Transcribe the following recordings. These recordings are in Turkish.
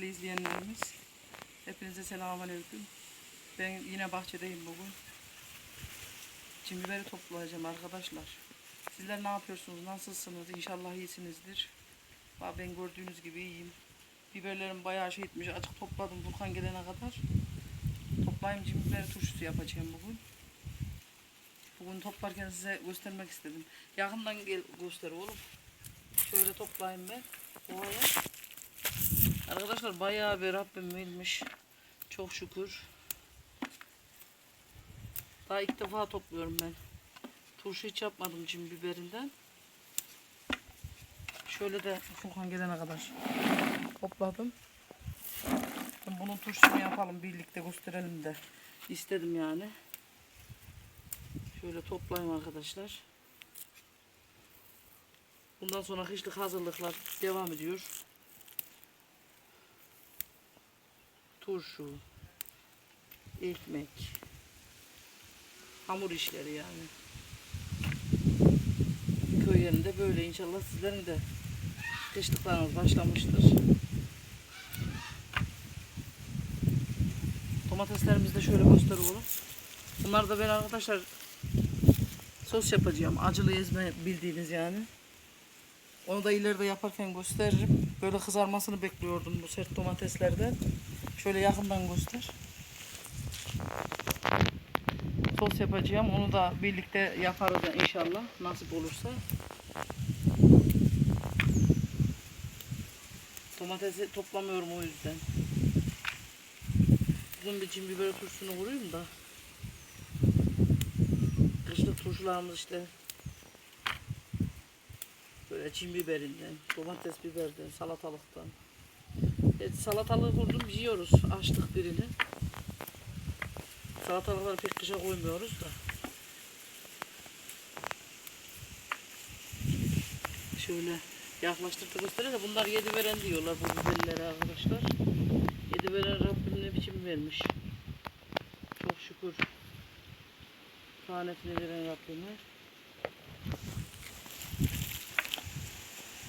değerli izleyenlerimiz. Hepinize selamünaleyküm. Ben yine bahçedeyim bugün. Şimdi biberi toplayacağım arkadaşlar. Sizler ne yapıyorsunuz? Nasılsınız? İnşallah iyisinizdir. Ben gördüğünüz gibi iyiyim. Biberlerim bayağı şey etmiş. Açık topladım Furkan gelene kadar. Toplayayım şimdi biberi turşusu yapacağım bugün. Bugün toplarken size göstermek istedim. Yakından gel göster oğlum. Şöyle toplayayım ben. Ovaya. Arkadaşlar bayağı bir Rabbim vermiş. Çok şükür. Daha ilk defa topluyorum ben. Turşu hiç yapmadım cim biberinden. Şöyle de Furkan gelene kadar topladım. Ben bunun turşusunu yapalım birlikte gösterelim de istedim yani. Şöyle toplayayım arkadaşlar. Bundan sonra kışlık hazırlıklar devam ediyor. Turşu, ekmek, hamur işleri yani. Köy yerinde böyle inşallah sizlerin de kışlıklarınız başlamıştır. Domateslerimizi de şöyle gösteriyorum. Bunlar da ben arkadaşlar sos yapacağım. Acılı ezme bildiğiniz yani. Onu da ileride yaparken gösteririm. Böyle kızarmasını bekliyordum bu sert domateslerden. Şöyle yakından göster. Sos yapacağım. Onu da birlikte yaparız inşallah. Nasip olursa. Domatesi toplamıyorum o yüzden. Bugün bir cin biber turşusunu vurayım da. Kışlık turşularımız işte Böyle cin biberinden, domates biberden, salatalıktan. Evet, salatalığı vurdum yiyoruz. Açtık birini. Salatalıkları pek kışa koymuyoruz da. Şöyle yaklaştırdık gösteriyor da bunlar yedi veren diyorlar bu biberlere arkadaşlar. Yedi veren Rabbim ne biçim vermiş. Çok şükür. Tanesini veren Rabbime.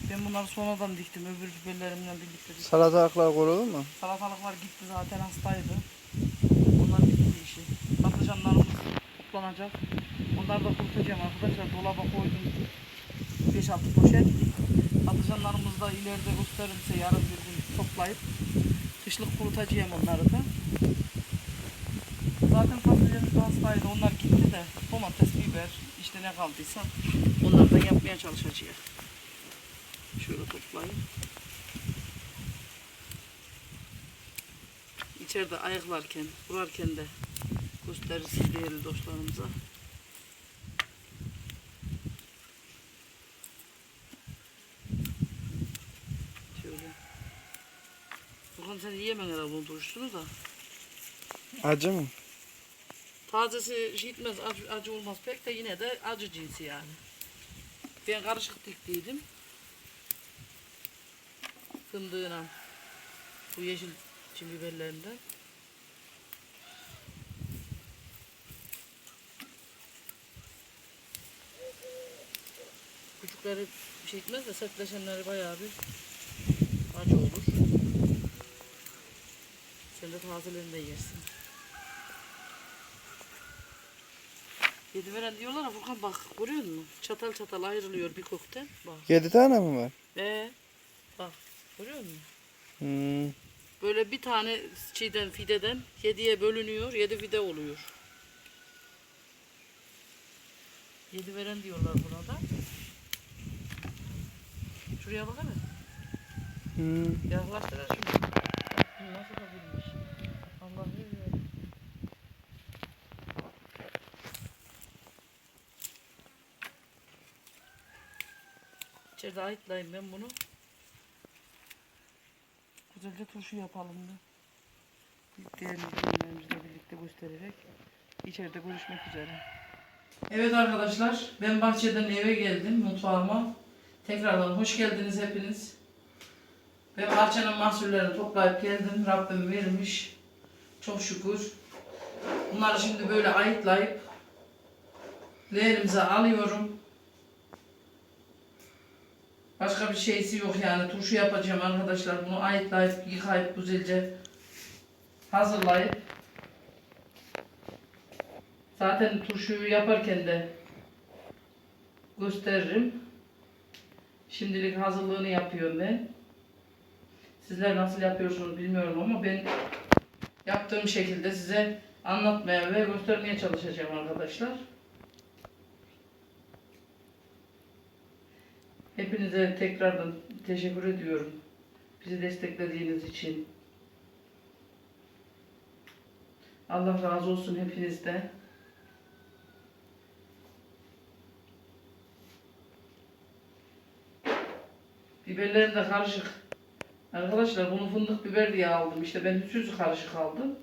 Ben bunları sonradan diktim. Öbür biberlerimle birlikte diktim. Salatalıklar kurulur mu? Salatalıklar gitti zaten hastaydı. Onlar bitti işi. Patlıcanlarımız toplanacak. Onları da kurutacağım arkadaşlar. Dolaba koydum. 5-6 poşet. Patlıcanlarımızı da ileride gösteririm size yarın bir gün toplayıp kışlık kurutacağım onları da. Zaten patlıcanımız hastaydı. Onlar gitti de domates, biber işte ne kaldıysa onlardan yapmaya çalışacağız. Şöyle toplayayım. İçeride ayıklarken, kurarken de gösteririz değerli dostlarımıza. Şöyle. Bakalım sen yiyemem herhalde bunu turşusunu da. Acı mı? Tazesi şey etmez, acı, acı olmaz pek de yine de acı cinsi yani. Ben karışık diktiydim. Fındığına bu yeşil çim biberlerinden. Küçükleri bir şey etmez de sertleşenleri bayağı bir acı olur. Sen de tazelerini de yersin. Yedi veren diyorlar ya Furkan bak görüyor musun? Çatal çatal ayrılıyor bir kökten. Bak. Yedi tane mi var? Ee, görüyor musun? Hmm. Böyle bir tane şeyden fideden yediye bölünüyor, yedi fide oluyor. Yedi veren diyorlar buna da. Şuraya bak hele. Hmm. Şunu. Bak, Nasıl da bilmiş. Allah bilir. İçeride ayıtlayayım ben bunu. Güzelce turşu yapalım da. Diğer ürünlerimizle birlikte göstererek içeride görüşmek üzere. Evet arkadaşlar ben bahçeden eve geldim mutfağıma. Tekrardan hoş geldiniz hepiniz. Ben bahçenin mahsullerini toplayıp geldim. Rabbim vermiş. Çok şükür. Bunları şimdi böyle ayıtlayıp leğenimize alıyorum. Başka bir şeysi yok yani. Turşu yapacağım arkadaşlar. Bunu ayıtlayıp, yıkayıp, güzelce hazırlayıp zaten turşuyu yaparken de gösteririm. Şimdilik hazırlığını yapıyorum ben. Sizler nasıl yapıyorsunuz bilmiyorum ama ben yaptığım şekilde size anlatmaya ve göstermeye çalışacağım arkadaşlar. Hepinize tekrardan teşekkür ediyorum. Bizi desteklediğiniz için. Allah razı olsun hepinizde. Biberlerim de karışık. Arkadaşlar bunu fındık biber diye aldım. İşte ben süsü karışık aldım.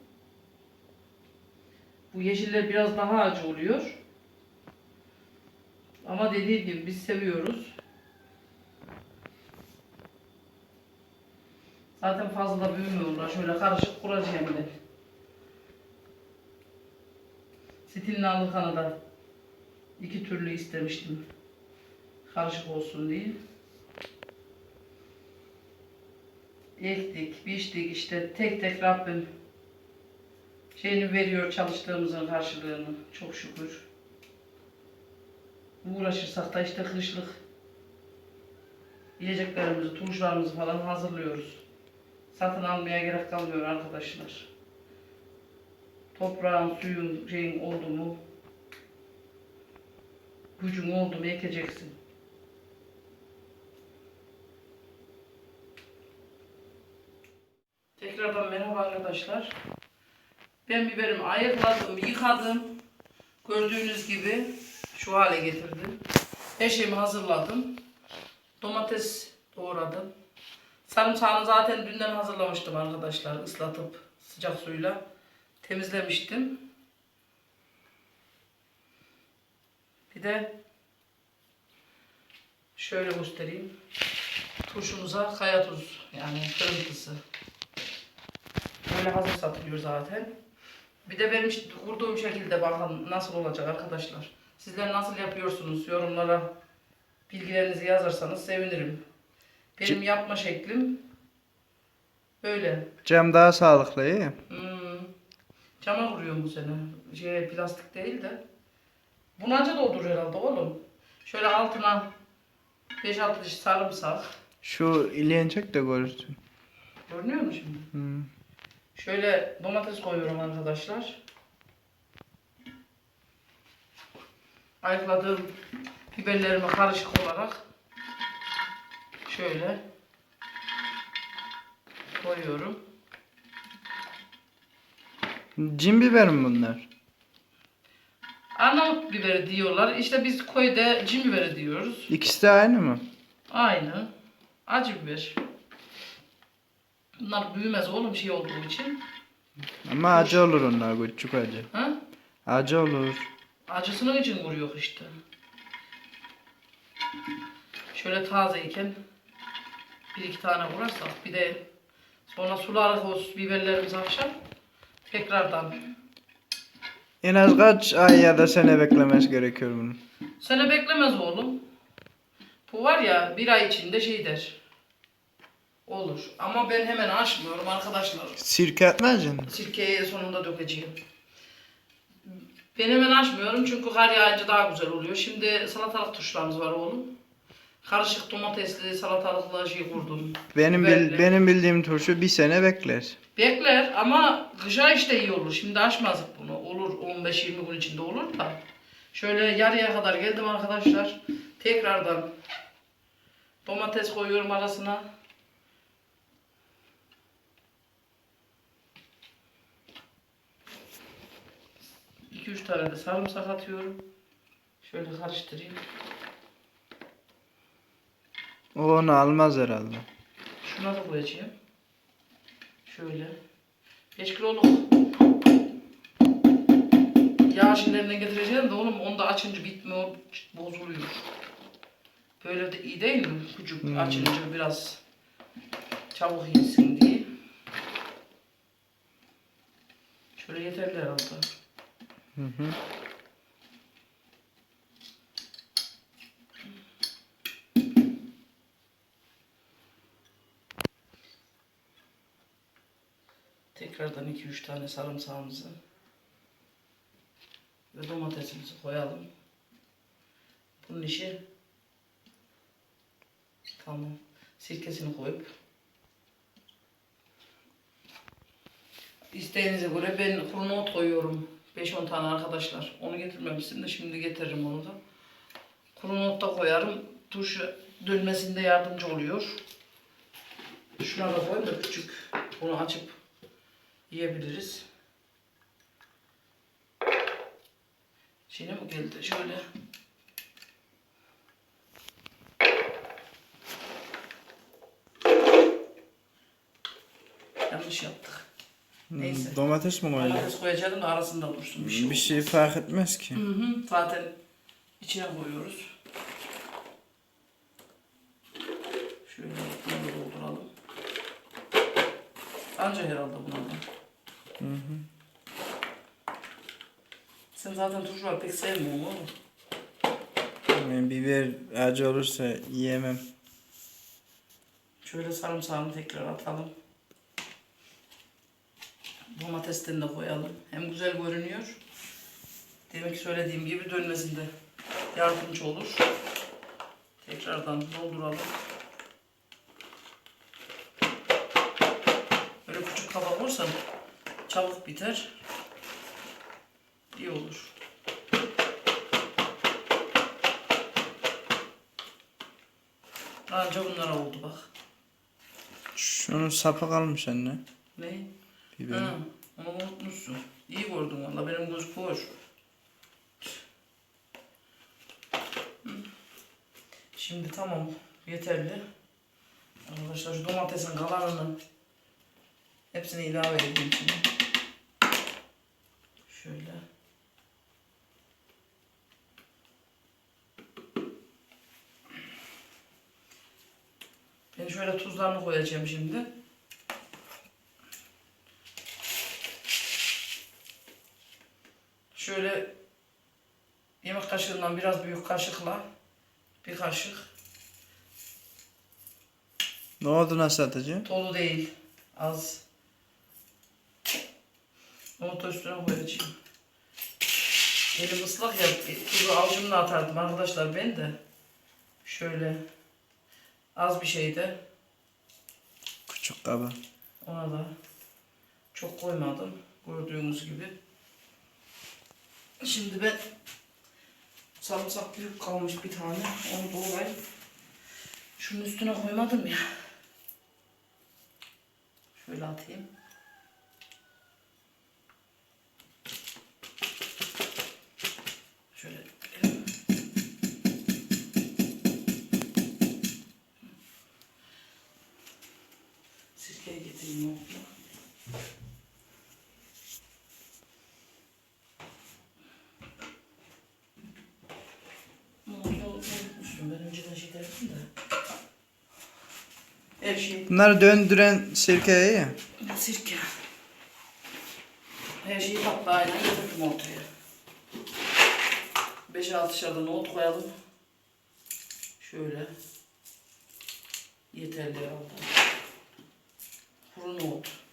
Bu yeşiller biraz daha acı oluyor. Ama dediğim gibi biz seviyoruz. Zaten fazla da büyümüyorlar. Şöyle karışık kuracağım ben. Stilini alırken da iki türlü istemiştim. Karışık olsun diye. Ektik, biçtik işte tek tek Rabbim şeyini veriyor çalıştığımızın karşılığını. Çok şükür. Uğraşırsak da işte kışlık yiyeceklerimizi, turşularımızı falan hazırlıyoruz. Satın almaya gerek kalmıyor arkadaşlar. Toprağın, suyun, şeyin oldu mu, gücün oldu mu ekeceksin. Tekrardan merhaba arkadaşlar. Ben biberimi ayıkladım, yıkadım. Gördüğünüz gibi şu hale getirdim. Her hazırladım. Domates doğradım. Sarımsağını zaten dünden hazırlamıştım arkadaşlar. ıslatıp sıcak suyla temizlemiştim. Bir de şöyle göstereyim. Turşumuza kaya tuz yani kırıntısı. Böyle hazır satılıyor zaten. Bir de benim işte kurduğum şekilde bakın nasıl olacak arkadaşlar. Sizler nasıl yapıyorsunuz yorumlara bilgilerinizi yazarsanız sevinirim. Benim yapma şeklim böyle. Cam daha sağlıklı iyi. Hmm. Cama vuruyorum bu sene. Şey, plastik değil de. Bunanca doldur herhalde oğlum. Şöyle altına 5-6 diş sarımsak. Şu ileyen çek de görürsün. Görünüyor mu şimdi? Hmm. Şöyle domates koyuyorum arkadaşlar. Ayıkladığım biberlerimi karışık olarak şöyle koyuyorum. Cin biber mi bunlar? Arnavut biberi diyorlar. İşte biz koyda cin biberi diyoruz. İkisi de aynı mı? Aynı. Acı biber. Bunlar büyümez oğlum şey olduğu için. Ama acı olur onlar küçük acı. Ha? Acı olur. Acısının için vuruyor işte. Şöyle tazeyken bir iki tane vurarsak bir de sonra sularız o biberlerimizi akşam tekrardan. En az kaç ay ya da sene beklemesi gerekiyor bunun? Sene beklemez oğlum. Bu var ya bir ay içinde şey der. Olur. Ama ben hemen açmıyorum arkadaşlar. Sirke atmaz canım. Sirkeyi sonunda dökeceğim. Ben hemen açmıyorum çünkü kar yağınca daha güzel oluyor. Şimdi salatalık tuşlarımız var oğlum. Karışık domatesli salatalıklı şey kurdum. Benim Biberli. bil, benim bildiğim turşu bir sene bekler. Bekler ama kışa işte iyi olur. Şimdi açmazdık bunu. Olur 15-20 gün içinde olur da. Şöyle yarıya kadar geldim arkadaşlar. Tekrardan domates koyuyorum arasına. İki üç tane de sarımsak atıyorum. Şöyle karıştırayım. O onu almaz herhalde. Şuna da koyacağım. Şöyle. 5 kiloluk yağ şişlerinden getireceğim de oğlum onu da açınca bitmiyor, bozuluyor. Böyle de iyi değil mi? Küçük Hmm. açınca biraz çabuk yesin diye. Şöyle yeterli herhalde. Hı hı. Tekrardan 2-3 tane sarımsağımızı ve domatesimizi koyalım. Bunun işi tamam. Sirkesini koyup isteğinize göre ben kuru nohut koyuyorum. 5-10 tane arkadaşlar. Onu getirmemiştim de şimdi getiririm onu da. Kuru nohut da koyarım. Turşu dönmesinde yardımcı oluyor. Şuna da koyayım da küçük. Bunu açıp yiyebiliriz. Şimdi mi geldi? Şöyle. Yanlış yaptık. Neyse. Hmm, Domates mi koyacağız? Domates koyacaktım da arasında dursun bir şey. Bir olmaz. şey fark etmez ki. Hı hı. Zaten içine koyuyoruz. Şöyle bunu dolduralım. Anca herhalde buna da. Hı hı. Sen zaten turşular pek sevmiyorsun oğlum. Yani biber acı olursa yiyemem. Şöyle sarımsağını tekrar atalım. Domatesten de koyalım. Hem güzel görünüyor. Demek ki söylediğim gibi dönmesinde yardımcı olur. Tekrardan dolduralım. Böyle küçük kabak olursa çabuk biter. İyi olur. Anca bunlara oldu bak. Şunun sapı kalmış anne. Ne? Biber. Ha, onu unutmuşsun. İyi gördün valla benim göz boş. Şimdi tamam yeterli. Arkadaşlar şu domatesin kalanını hepsini ilave edeyim şimdi. Şöyle. Ben şöyle tuzlarını koyacağım şimdi. Şöyle yemek kaşığından biraz büyük kaşıkla bir kaşık Ne oldu nasıl atacağım? dolu değil az nohutu üstüne koyacağım. Elim ıslak ya tuzu avucumla atardım arkadaşlar ben de şöyle az bir şeyde Küçük kaba. ona da çok koymadım gördüğünüz gibi. Şimdi ben sarımsak büyük kalmış bir tane. Onu doğrayıp şunun üstüne koymadım ya. Şöyle atayım. Ben önceden şey derdim de. Her şey Bunları döndüren sirkeye ya. Sirke. Her şeyi tatlağıyla getirdim ortaya. 5-6 da nohut koyalım. Şöyle. Yeterli herhalde. Kuru nohut.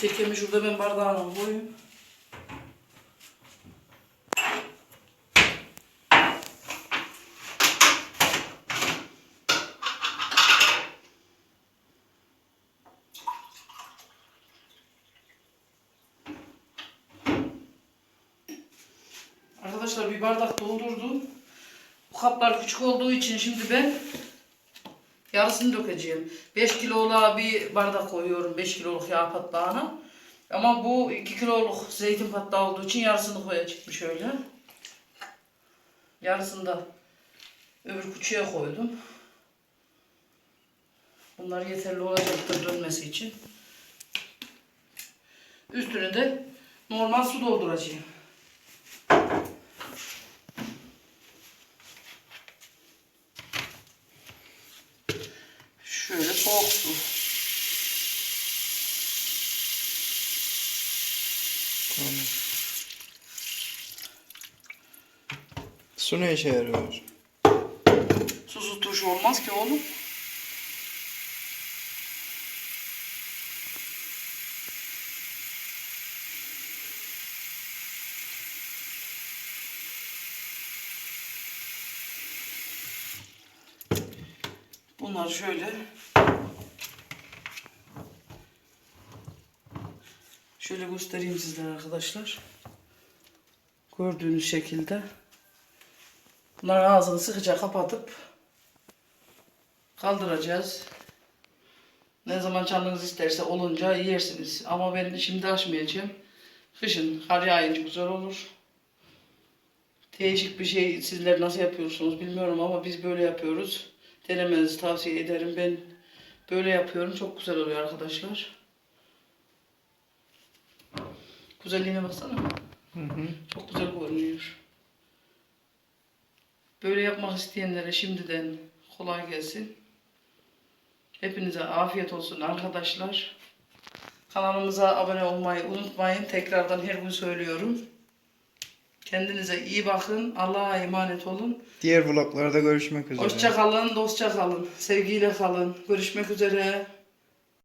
Sirkemi şurada ben bardağına koyayım. Arkadaşlar bir bardak doldurdum. Bu kaplar küçük olduğu için şimdi ben yarısını dökeceğim. 5 kiloluk bir bardak koyuyorum 5 kiloluk yağ patlağına. Ama bu 2 kiloluk zeytin patlağı olduğu için yarısını koyacağım şöyle. Yarısını da öbür küçüğe koydum. Bunlar yeterli olacaktır dönmesi için. Üstüne de normal su dolduracağım. Şöyle soğuk su. Su ne işe yarıyor? kuş olmaz ki oğlum. Bunlar şöyle Şöyle göstereyim sizlere arkadaşlar. Gördüğünüz şekilde. Bunların ağzını sıkıca kapatıp kaldıracağız. Ne zaman canınız isterse olunca yersiniz. Ama ben şimdi açmayacağım. Kışın kar yağınca güzel olur. Değişik bir şey sizler nasıl yapıyorsunuz bilmiyorum ama biz böyle yapıyoruz. Denemenizi tavsiye ederim. Ben böyle yapıyorum. Çok güzel oluyor arkadaşlar. Güzelliğine baksana. Hı hı. Çok güzel görünüyor. Böyle yapmak isteyenlere şimdiden kolay gelsin. Hepinize afiyet olsun arkadaşlar. Kanalımıza abone olmayı unutmayın. Tekrardan her gün söylüyorum. Kendinize iyi bakın. Allah'a emanet olun. Diğer vloglarda görüşmek üzere. Hoşça kalın, dostça kalın. Sevgiyle kalın. Görüşmek üzere.